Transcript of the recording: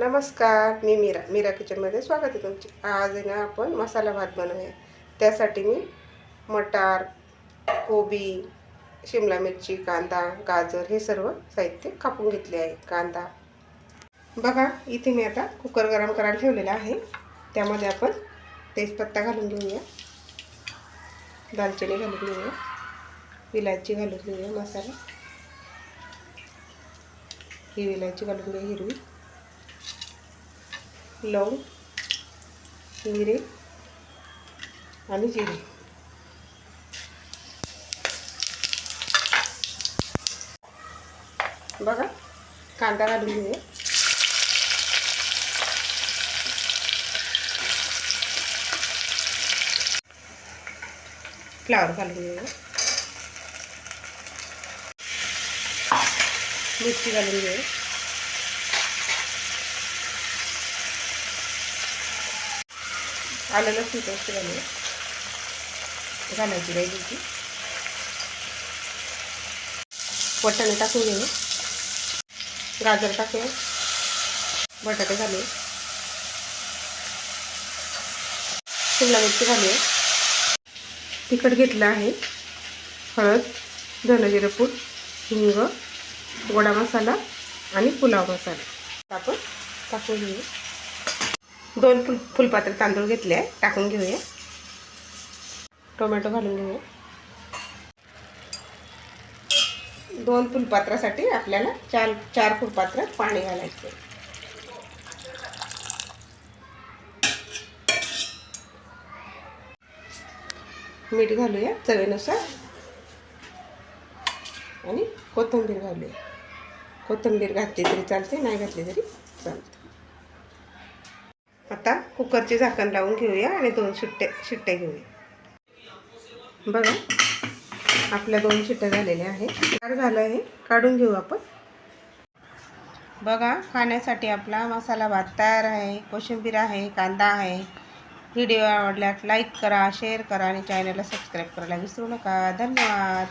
नमस्कार मी मीरा. मीरा किचनमध्ये स्वागत आहे तुमचे. आज आहे ना आपण मसाला भात बनवूया. त्यासाठी मी मटार कोबी शिमला मिरची कांदा गाजर हे सर्व साहित्य कापून घेतले आहे. कांदा. बघा इथे मी आता कुकर गरम करायला ठेवलेला आहे. त्यामध्ये आपण तेजपत्ता घालून घेऊया. दालचिनी घालून घेऊया. विलायची घालून घेऊया मसाला. ही विलायची घालून घ्या हिरवी. लवंग मिरे आणि जिरे. बघा कांदा घालून घेऊया. फ्लावर घालून घेऊया. मिरची घालून घेऊया. आलं लसूण पेस्ट घालूया घालायची राहिली वटाणे टाकून घेऊ. गाजर टाकूया बटाटे घालूया शिमला मिरची घालूया तिखट घेतलं आहे. हळद धनजिरपूर हिंग गोडा मसाला आणि पुलाव मसाला. आपण टाकून घेऊ. दोन फुल फुलपात्र तांदूळ घेतले आहे टाकून घेऊया. टोमॅटो घालून घेऊया. दोन फुलपात्रासाठी आपल्याला चार चार फुलपात्र पाणी घालायचं मीठ घालूया चवीनुसार. आणि कोथिंबीर घालूया. कोथिंबीर घातली तरी चालते नाही घातली तरी चालते. आता कुकरचे झाकण लावून घेऊया आणि दोन शिट्टे शिट्टे घेऊया. बघा आपल्या दोन शिट्ट्या झालेल्या आहेत. तयार झालं आहे. काढून घेऊ आपण. बघा खाण्यासाठी आपला मसाला भात तयार आहे कोशिंबीर आहे कांदा आहे. व्हिडिओ आवडल्यास लाईक करा शेअर करा आणि चॅनलला सबस्क्राईब करायला विसरू नका. धन्यवाद.